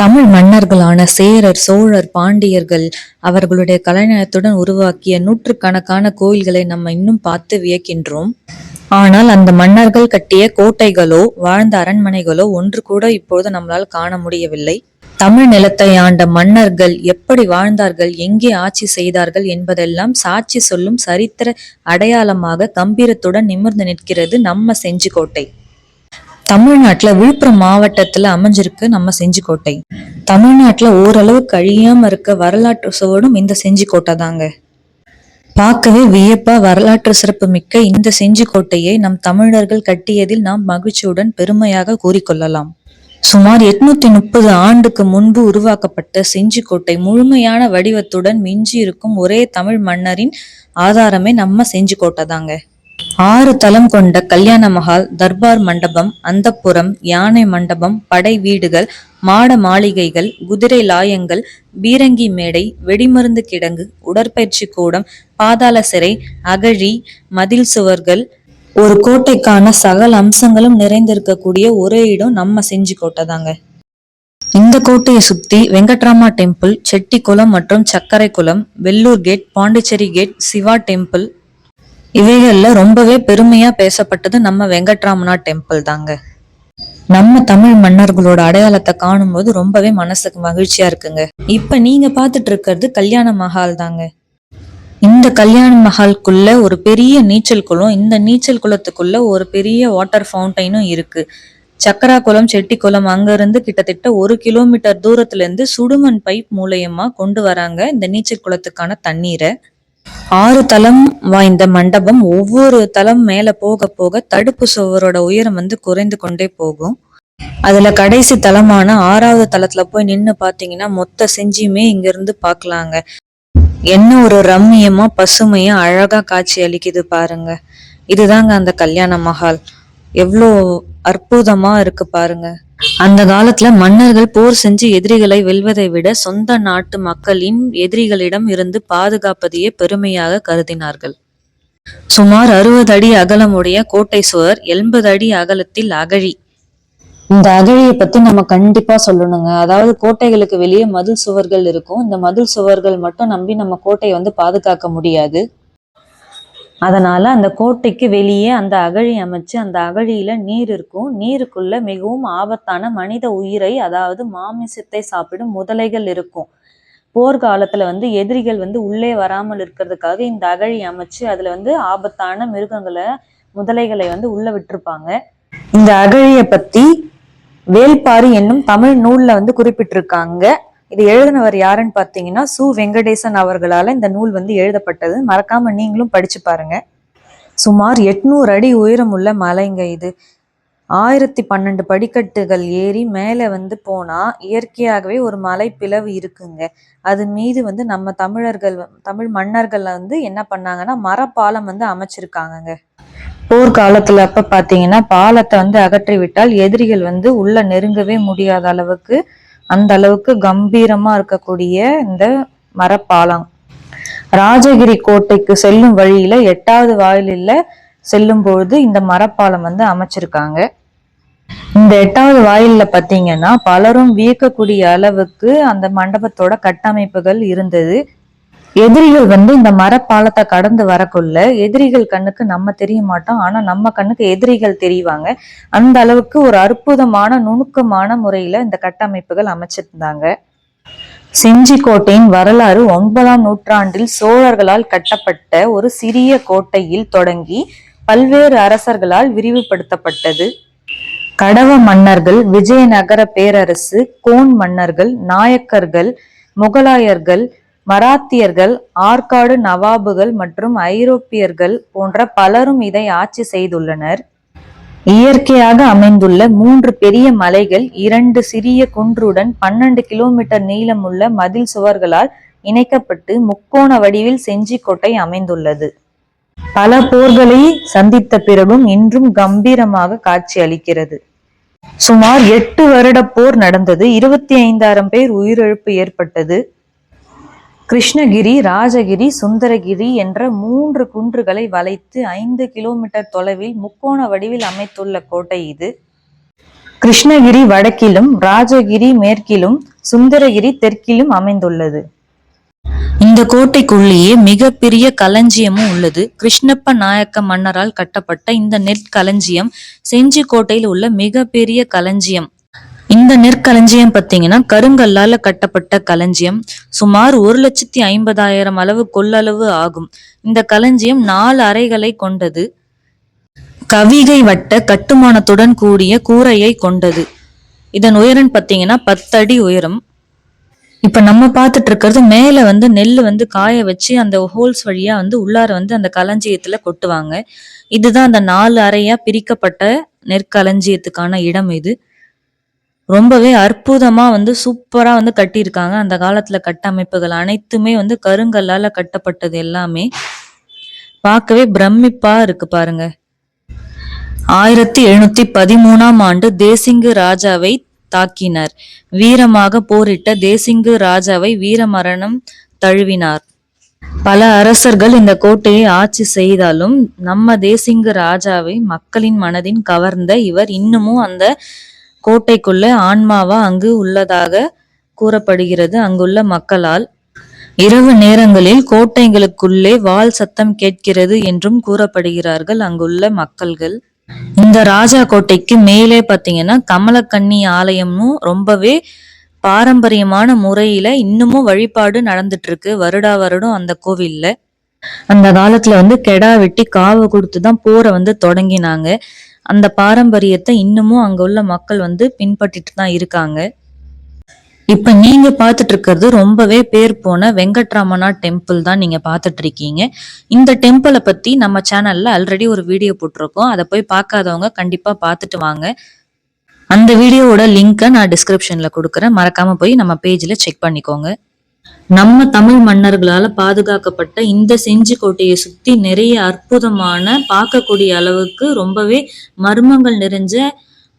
தமிழ் மன்னர்களான சேரர் சோழர் பாண்டியர்கள் அவர்களுடைய கலைநயத்துடன் உருவாக்கிய நூற்றுக்கணக்கான கோயில்களை நம்ம இன்னும் பார்த்து வியக்கின்றோம். ஆனால் அந்த மன்னர்கள் கட்டிய கோட்டைகளோ வாழ்ந்த அரண்மனைகளோ ஒன்று கூட இப்போது நம்மளால் காண முடியவில்லை. தமிழ் நிலத்தை ஆண்ட மன்னர்கள் எப்படி வாழ்ந்தார்கள் எங்கே ஆட்சி செய்தார்கள் என்பதெல்லாம் சாட்சி சொல்லும் சரித்திர அடையாளமாக கம்பீரத்துடன் நிமிர்ந்து நிற்கிறது நம்ம செஞ்சிக்கோட்டை. தமிழ்நாட்டில் விழுப்புரம் மாவட்டத்தில் அமைஞ்சிருக்கு நம்ம செஞ்சிக்கோட்டை. தமிழ்நாட்டில் ஓரளவுக்கு அழியாமல் இருக்க வரலாற்று சுவடும் இந்த செஞ்சிக்கோட்டை தாங்க. பார்க்கவே வியப்பா வரலாற்று சிறப்பு மிக்க இந்த செஞ்சிக்கோட்டையை நம் தமிழர்கள் கட்டியதில் நாம் மகிழ்ச்சியுடன் பெருமையாக கூறிக்கொள்ளலாம். சுமார் எட்நூத்தி முப்பது ஆண்டுக்கு முன்பு உருவாக்கப்பட்ட செஞ்சிக்கோட்டை முழுமையான வடிவத்துடன் மிஞ்சி இருக்கும் ஒரே தமிழ் மன்னரின் ஆதாரமே நம்ம செஞ்சிக்கோட்டை தாங்க. ஆறு தலம் கொண்ட கல்யாண மஹால் தர்பார் மண்டபம் அந்தப்புரம் யானை மண்டபம் படை வீடுகள் மாட மாளிகைகள் குதிரை லாயங்கள் பீரங்கி மேடை வெடிமருந்து கிடங்கு உடற்பயிற்சி கூடம் பாதாள சிறை அகழி மதில் சுவர்கள். ஒரு கோட்டைக்கான சகல அம்சங்களும் நிறைந்திருக்கக்கூடிய ஒரே இடம் நம்ம செஞ்சிக்கோட்டை தாங்க இந்த கோட்டையை சுத்தி வெங்கட்ராமா டெம்பிள் செட்டி குளம் மற்றும் Sakkarai Kulam Vellur gate Pondicherry gate Siva temple இவைகள்ல ரொம்பவே பெருமையாக பேசப்பட்டது நம்ம வெங்கட்ராமனா டெம்பிள் தாங்க. நம்ம தமிழ் மன்னர்களோட அடையாளத்தை காணும்போது ரொம்பவே மனசுக்கு மகிழ்ச்சியா இருக்குங்க. இப்ப நீங்க பார்த்துட்டு இருக்கிறது கல்யாண மஹால் தாங்க. இந்த கல்யாண மஹாலுக்குள்ள ஒரு பெரிய நீச்சல் குளம் இந்த நீச்சல் குளத்துக்குள்ள ஒரு பெரிய வாட்டர் ஃபவுண்டைனும் இருக்கு. சக்கரா குளம் செட்டி குளம் அங்கிருந்து கிட்டத்தட்ட ஒரு கிலோமீட்டர் தூரத்துல இருந்து சுடுமண் பைப் மூலயமா கொண்டு வராங்க இந்த நீச்சல் குளத்துக்கான தண்ணீரை. ஆறு தளம் வாய்ந்த மண்டபம் ஒவ்வொரு தளம் மேல போக போக தடுப்பு சுவரோட உயரம் வந்து குறைந்து கொண்டே போகும். அதுல கடைசி தளமான ஆறாவது தளத்துல போய் நின்னு பாத்தீங்கன்னா மொத்த செஞ்சியுமே இங்க இருந்து பாக்கலாங்க. என்ன ஒரு ரம்மியமா பசுமையா அழகா காட்சி அளிக்குது பாருங்க. இதுதாங்க அந்த கல்யாண மஹால். எவ்வளோ அற்புதமா இருக்கு பாருங்க. அந்த காலத்துல மன்னர்கள் போர் செஞ்சு எதிரிகளை வெல்வதை விட சொந்த நாட்டு மக்களின் எதிரிகளிடம் இருந்து பாதுகாப்பதையே பெருமையாக கருதினார்கள். சுமார் அறுபது அடி அகலமுடைய கோட்டை சுவர் எண்பது அடி அகலத்தில் அகழி. இந்த அகழியை பத்தி நம்ம கண்டிப்பா சொல்லணுங்க. அதாவது கோட்டைகளுக்கு வெளியே மதில் சுவர்கள் இருக்கும். இந்த மதில் சுவர்கள் மட்டும் நம்பி நம்ம கோட்டையை வந்து பாதுகாக்க முடியாது. அதனால அந்த கோட்டைக்கு வெளியே அந்த அகழி அமைச்சு அந்த அகழியில நீர் இருக்கும். நீருக்குள்ள மிகவும் ஆபத்தான மனித உயிரை அதாவது மாமிசத்தை சாப்பிடும் முதலைகள் இருக்கும். போர்க்காலத்துல வந்து எதிரிகள் வந்து உள்ளே வராமல் இருக்கிறதுக்காக இந்த அகழி அமைச்சு அதுல வந்து ஆபத்தான மிருகங்களை முதலைகளை வந்து உள்ள விட்டிருப்பாங்க. இந்த அகழியை பத்தி வேல்பாரி என்னும் தமிழ் நூல்ல வந்து குறிப்பிட்டிருக்காங்க. இது எழுதினவர் யாருன்னு பார்த்தீங்கன்னா சு. வெங்கடேசன் அவர்களால் இந்த நூல் வந்து எழுதப்பட்டது. மறக்காம நீங்களும் படிச்சு பாருங்க. சுமார் எட்நூறு அடி உயரமுள்ள மலைங்க இது. ஆயிரத்தி பன்னெண்டு படிக்கட்டுகள் ஏறி மேலே வந்து போனால் இயற்கையாகவே ஒரு மலை பிளவு இருக்குங்க. அது மீது வந்து நம்ம தமிழர்கள் தமிழ் மன்னர்கள் வந்து என்ன பண்ணாங்கன்னா மரப்பாலம் வந்து அமைச்சிருக்காங்கங்க. போர்க்காலத்துல அப்ப பாத்தீங்கன்னா பாலத்தை வந்து அகற்றி விட்டால் எதிரிகள் வந்து உள்ள நெருங்கவே முடியாத அளவுக்கு அந்த அளவுக்கு கம்பீரமா இருக்கக்கூடிய இந்த மரப்பாலம். ராஜகிரி கோட்டைக்கு செல்லும் வழியில எட்டாவது வாயிலில் செல்லும் பொழுது இந்த மரப்பாலம் வந்து அமைச்சிருக்காங்க. இந்த எட்டாவது வாயில்ல பாத்தீங்கன்னா பலரும் வியக்கக்கூடிய அளவுக்கு அந்த மண்டபத்தோட கட்டமைப்புகள் இருந்தது. எதிரிகள் வந்து இந்த மரப்பாலத்தை கடந்து வரக்குள்ள எதிரிகள் கண்ணுக்கு நம்ம தெரிய மாட்டோம். ஆனா நம்ம கண்ணுக்கு எதிரிகள் தெரிவாங்க. அந்த அளவுக்கு ஒரு அற்புதமான நுணுக்கமான முறையில இந்த கட்டமைப்புகள் அமைச்சிருந்தாங்க. செஞ்சிக்கோட்டையின் வரலாறு ஒன்பதாம் நூற்றாண்டில் சோழர்களால் கட்டப்பட்ட ஒரு சிறிய கோட்டையில் தொடங்கி பல்வேறு அரசர்களால் விரிவுபடுத்தப்பட்டது. கடவ மன்னர்கள் விஜயநகர பேரரசு கோன் மன்னர்கள் நாயக்கர்கள் முகலாயர்கள் மராத்தியர்கள் ஆற்காடு நவாபுகள் மற்றும் ஐரோப்பியர்கள் போன்ற பலரும் இதை ஆட்சி செய்துள்ளனர். இயற்கையாக அமைந்துள்ள மூன்று பெரிய மலைகள் இரண்டு சிறிய குன்றுடன் பன்னெண்டு கிலோமீட்டர் நீளமுள்ள மதில் சுவர்களால் இணைக்கப்பட்டு முக்கோண வடிவில் செஞ்சிக்கோட்டை அமைந்துள்ளது. பல போர்களை சந்தித்த பிறகும் இன்றும் கம்பீரமாக காட்சி அளிக்கிறது. சுமார் எட்டு வருட போர் நடந்தது. இருபத்தி ஐந்தாயிரம் பேர் உயிரிழப்பு ஏற்பட்டது. கிருஷ்ணகிரி ராஜகிரி சுந்தரகிரி என்ற மூன்று குன்றுகளை வளைத்து ஐந்து கிலோமீட்டர் தொலைவில் முக்கோண வடிவில் அமைத்துள்ள கோட்டை இது. கிருஷ்ணகிரி வடக்கிலும் ராஜகிரி மேற்கிலும் சுந்தரகிரி தெற்கிலும் அமைந்துள்ளது. இந்த கோட்டைக்குள்ளேயே மிகப்பெரிய களஞ்சியமும் உள்ளது. கிருஷ்ணப்ப நாயக்க மன்னரால் கட்டப்பட்ட இந்த நெற்களஞ்சியம் செஞ்சி கோட்டையில் உள்ள மிகப்பெரிய களஞ்சியம். இந்த நெற்களஞ்சியம் பார்த்தீங்கன்னா கருங்கல்லால கட்டப்பட்ட களஞ்சியம். சுமார் ஒரு லட்சத்தி ஐம்பதாயிரம் அளவு கொள்ளளவு ஆகும். இந்த களஞ்சியம் நாலு அறைகளை கொண்டது. கவிகை வட்ட கட்டுமானத்துடன் கூடிய கூரையை கொண்டது. இதன் உயரம் பார்த்தீங்கன்னா பத்தடி உயரம். இப்ப நம்ம பார்த்துட்டு இருக்கிறது மேல வந்து நெல் வந்து காய வச்சு அந்த ஹோல்ஸ் வழியா வந்து உள்ளார வந்து அந்த களஞ்சியத்துல கொட்டுவாங்க. இதுதான் அந்த நாலு அறையா பிரிக்கப்பட்ட நெற்களஞ்சியத்துக்கான இடம் இது. ரொம்பவே அற்புதமா வந்து சூப்பரா வந்து கட்டியிருக்காங்க. அந்த காலத்துல கட்டமைப்புகள் அனைத்துமே வந்து கருங்கல்லால கட்டப்பட்டது எல்லாமே. பார்க்கவே பிரமிப்பா இருக்கு பாருங்க. ஆயிரத்தி எழுநூத்தி பதிமூணாம் ஆண்டு தேசிங்கு ராஜாவை தாக்கினர். வீரமாக போரிட்ட தேசிங்கு ராஜாவை வீரமரணம் தழுவினார். பல அரசர்கள் இந்த கோட்டையை ஆட்சி செய்தாலும் நம்ம தேசிங்கு ராஜாவை மக்களின் மனதின் கவர்ந்த இவர் இன்னமும் அந்த கோட்டைக்குள்ள ஆன்மாவா அங்கு உள்ளதாக கூறப்படுகிறது. அங்குள்ள மக்களால் இரவு நேரங்களில் கோட்டைகளுக்குள்ளே வால் சத்தம் கேட்கிறது என்றும் கூறப்படுகிறார்கள். அங்குள்ள மக்கள்கள் இந்த ராஜா கோட்டைக்கு மேலே பாத்தீங்கன்னா கமலக்கன்னி ஆலயமும் ரொம்பவே பாரம்பரியமான முறையில இன்னமும் வழிபாடு நடந்துட்டு இருக்கு வருடா வருடம் அந்த கோவில்ல. அந்த காலத்துல வந்து கெடா வெட்டி காவு கொடுத்து தான் போரை வந்து தொடங்கினாங்க. அந்த பாரம்பரியத்தை இன்னமும் அங்க உள்ள மக்கள் வந்து பின்பற்றிட்டு தான் இருக்காங்க. இப்ப நீங்க பார்த்துட்டு இருக்கிறது ரொம்பவே பேர் போன வெங்கட்ராமனா டெம்பிள் தான் நீங்க பார்த்துட்டு இருக்கீங்க. இந்த டெம்பிளை பத்தி நம்ம சேனல்ல ஆல்ரெடி ஒரு வீடியோ போட்டிருக்கோம். அதை போய் பார்க்காதவங்க கண்டிப்பா பார்த்துட்டு வாங்க. அந்த வீடியோவோட லிங்கை நான் டிஸ்கிரிப்ஷன்ல கொடுக்குறேன். மறக்காம போய் நம்ம பேஜ்ல செக் பண்ணிக்கோங்க. நம்ம தமிழ் மன்னர்களால பாதுகாக்கப்பட்ட இந்த செஞ்சு கோட்டையை சுத்தி நிறைய அற்புதமான பார்க்கக்கூடிய அளவுக்கு ரொம்பவே மர்மங்கள் நிறைஞ்ச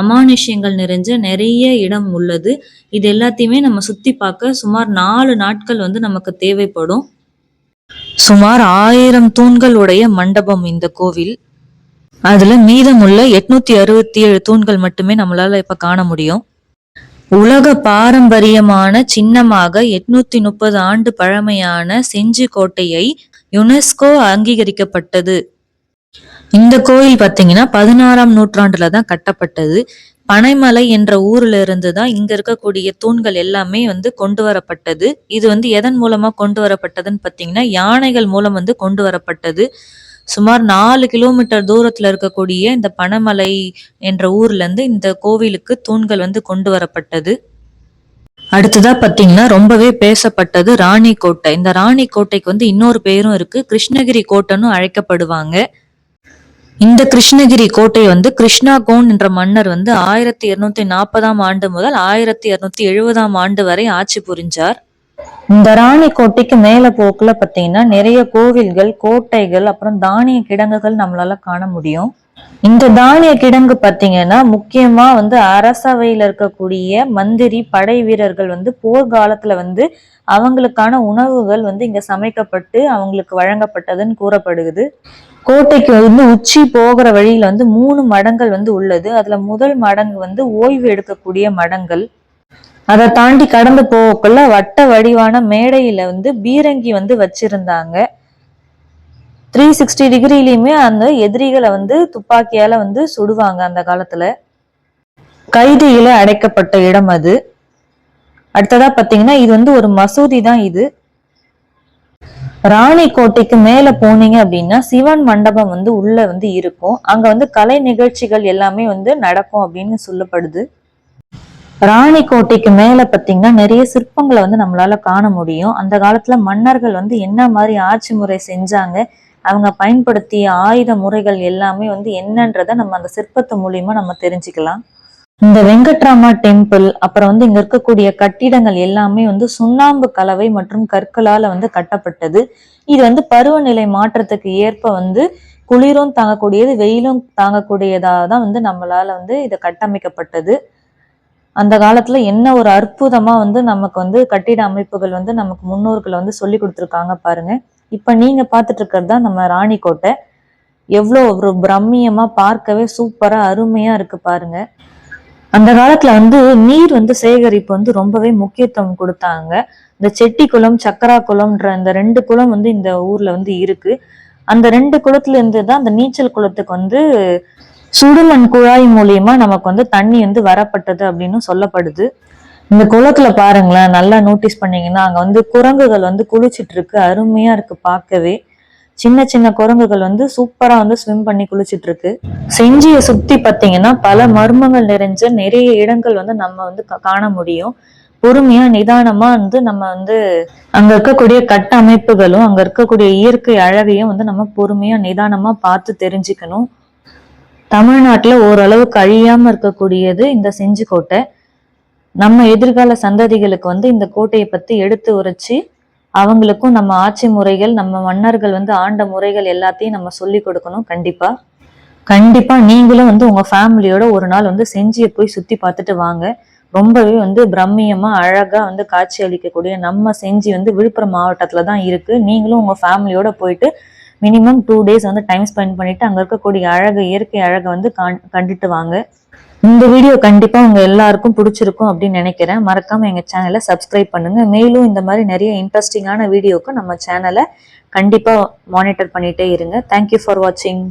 அமானுஷ்யங்கள் நிறைஞ்ச நிறைய இடம் உள்ளது. இது எல்லாத்தையுமே நம்ம சுத்தி பார்க்க சுமார் நாலு நாட்கள் வந்து நமக்கு தேவைப்படும். சுமார் ஆயிரம் தூண்கள் உடைய மண்டபம் இந்த கோவில். அதுல மீதமுள்ள எட்நூத்தி அறுபத்தி ஏழு தூண்கள் மட்டுமே நம்மளால இப்ப காண முடியும். உலக பாரம்பரியமான சின்னமாக எட்நூத்தி முப்பது ஆண்டு பழமையான செஞ்சி கோட்டையை யுனெஸ்கோ அங்கீகரிக்கப்பட்டது. இந்த கோயில் பாத்தீங்கன்னா பதினாறாம் நூற்றாண்டுல தான் கட்டப்பட்டது. பனைமலை என்ற ஊர்ல இருந்து தான் இங்க இருக்கக்கூடிய தூண்கள் எல்லாமே வந்து கொண்டு வரப்பட்டது. இது வந்து எதன் மூலமா கொண்டு வரப்பட்டதுன்னு பாத்தீங்கன்னா யானைகள் மூலம் வந்து கொண்டு வரப்பட்டது. சுமார் நாலு கிலோமீட்டர் தூரத்துல இருக்கக்கூடிய இந்த பனமலை என்ற ஊர்ல இருந்து இந்த கோவிலுக்கு தூண்கள் வந்து கொண்டு வரப்பட்டது. அடுத்ததா பாத்தீங்கன்னா ரொம்பவே பேசப்பட்டது ராணி கோட்டை இந்த ராணி கோட்டைக்கு வந்து இன்னொரு பேரும் இருக்கு. கிருஷ்ணகிரி கோட்டைன்னு அழைக்கப்படுவாங்க. இந்த கிருஷ்ணகிரி கோட்டை வந்து கிருஷ்ணா கோன் என்ற மன்னர் வந்து ஆயிரத்தி இருநூத்தி நாற்பதாம் ஆண்டு முதல் ஆயிரத்தி இருநூத்தி எழுபதாம் ஆண்டு வரை ஆட்சி புரிஞ்சார். இந்த ராணி கோட்டைக்கு மேல போக்குல பாத்தீங்கன்னா நிறைய கோவில்கள் கோட்டைகள் அப்புறம் தானிய கிடங்குகள் நம்மளால காண முடியும். இந்த தானிய கிடங்கு பாத்தீங்கன்னா முக்கியமா வந்து அரசவையில இருக்கக்கூடிய மந்திரி படை வீரர்கள் வந்து போர்க்காலத்துல வந்து அவங்களுக்கான உணவுகள் வந்து இங்க சமைக்கப்பட்டு அவங்களுக்கு வழங்கப்பட்டதுன்னு கூறப்படுகிறது. கோட்டைக்கு வந்து உச்சி போகிற வழியில வந்து மூணு மடங்கள் வந்து உள்ளது. அதுல முதல் மடங்கு வந்து ஓய்வு எடுக்கக்கூடிய மடங்கள். அதை தாண்டி கடந்து போகக்குள்ள வட்ட வடிவான மேடையில வந்து பீரங்கி வந்து வச்சிருந்தாங்க. த்ரீ சிக்ஸ்டி டிகிரிலையுமே அந்த எதிரிகளை வந்து துப்பாக்கியால வந்து சுடுவாங்க அந்த காலத்துல. கைதியில அடைக்கப்பட்ட இடம் அது. அடுத்ததா பாத்தீங்கன்னா இது வந்து ஒரு மசூதி தான் இது. ராணி கோட்டைக்கு மேல போனீங்க அப்படின்னா சிவன் மண்டபம் வந்து உள்ள வந்து இருக்கும். அங்க வந்து கலை நிகழ்ச்சிகள் எல்லாமே வந்து நடக்கும் அப்படின்னு சொல்லப்படுது. ராணி கோட்டைக்கு மேல பாத்தீங்கன்னா நிறைய சிற்பங்களை வந்து நம்மளால காண முடியும். அந்த காலத்துல மன்னர்கள் வந்து என்ன மாதிரி ஆட்சி முறை செஞ்சாங்க அவங்க பயன்படுத்திய ஆயுத முறைகள் எல்லாமே வந்து என்னன்றத நம்ம அந்த சிற்பத்து மூலியமா நம்ம தெரிஞ்சுக்கலாம். இந்த வெங்கட்ராமா டெம்பிள் அப்புறம் வந்து இங்க இருக்கக்கூடிய கட்டிடங்கள் எல்லாமே வந்து சுண்ணாம்பு கலவை மற்றும் கற்களால வந்து கட்டப்பட்டது. இது வந்து பருவநிலை மாற்றத்துக்கு ஏற்ப வந்து குளிரும் தாங்கக்கூடியது வெயிலும் தாங்கக்கூடியதாக தான் வந்து நம்மளால வந்து இது கட்டமைக்கப்பட்டது. அந்த காலத்துல என்ன ஒரு அற்புதமா வந்து நமக்கு வந்து கட்டிட அமைப்புகள் வந்து நமக்கு முன்னோர்களை வந்து சொல்லி கொடுத்துருக்காங்க பாருங்க. இப்ப நீங்க பார்த்துட்டு இருக்கிறது தான் நம்ம ராணிக்கோட்டை. எவ்வளோ ஒரு பிரம்மியமா பார்க்கவே சூப்பரா அருமையா இருக்கு பாருங்க. அந்த காலத்துல வந்து நீர் வந்து சேகரிப்பு வந்து ரொம்பவே முக்கியத்துவம் கொடுத்தாங்க. இந்த செட்டி குளம் சக்கரா குளம்ன்ற இந்த ரெண்டு குளம் வந்து இந்த ஊர்ல வந்து இருக்கு. அந்த ரெண்டு குளத்துல இருந்து தான் அந்த நீச்சல் குளத்துக்கு வந்து சுடுமண் குழாய் மூலியமா நமக்கு வந்து தண்ணி வந்து வரப்பட்டது அப்படின்னு சொல்லப்படுது. இந்த குளத்துல பாருங்களேன் நல்லா நோட்டீஸ் பண்ணீங்கன்னா அங்க வந்து குரங்குகள் வந்து குளிச்சிட்டு இருக்கு அருமையா இருக்கு பார்க்கவே. சின்ன சின்ன குரங்குகள் வந்து சூப்பரா வந்து ஸ்விம் பண்ணி குளிச்சிட்டு இருக்கு. செஞ்சியை சுத்தி பாத்தீங்கன்னா பல மர்மங்கள் நிறைஞ்ச நிறைய இடங்கள் வந்து நம்ம வந்து காண முடியும். பொறுமையா நிதானமா வந்து நம்ம வந்து அங்க இருக்கக்கூடிய கட்டமைப்புகளும் அங்க இருக்கக்கூடிய இயற்கை அழகையும் வந்து நம்ம பொறுமையா நிதானமா பார்த்து தெரிஞ்சுக்கணும். தமிழ்நாட்டுல ஓரளவுக்கு கழியாமல் இருக்கக்கூடியது இந்த செஞ்சு கோட்டை. நம்ம எதிர்கால சந்ததிகளுக்கு வந்து இந்த கோட்டையை பத்தி எடுத்து உரைச்சு அவங்களுக்கும் நம்ம ஆட்சி முறைகள் நம்ம மன்னர்கள் வந்து ஆண்ட முறைகள் எல்லாத்தையும் நம்ம சொல்லி கொடுக்கணும் கண்டிப்பா. கண்டிப்பா நீங்களும் வந்து உங்க ஃபேமிலியோட ஒரு நாள் வந்து செஞ்சியை போய் சுத்தி பார்த்துட்டு வாங்க. ரொம்பவே வந்து பிரம்மியமாக அழகா வந்து காட்சி அளிக்கக்கூடிய நம்ம செஞ்சி வந்து விழுப்புரம் மாவட்டத்துல தான் இருக்கு. நீங்களும் உங்க ஃபேமிலியோட போயிட்டு மினிமம் டூ டேஸ் வந்து டைம் ஸ்பெண்ட் பண்ணிட்டு அங்கே இருக்கக்கூடிய அழகு இயற்கை அழகை வந்து கண்டுட்டு வாங்க. இந்த வீடியோ கண்டிப்பாக உங்கள் எல்லாருக்கும் பிடிச்சிருக்கும் அப்படின்னு நினைக்கிறேன். மறக்காமல் எங்கள் சேனலை சப்ஸ்கிரைப் பண்ணுங்கள் மேலும் இந்த மாதிரி நிறைய இன்ட்ரெஸ்டிங்கான வீடியோக்கு நம்ம சேனலை கண்டிப்பாக மானிட்டர் பண்ணிகிட்டே இருங்க. தேங்க்யூ ஃபார் வாட்சிங்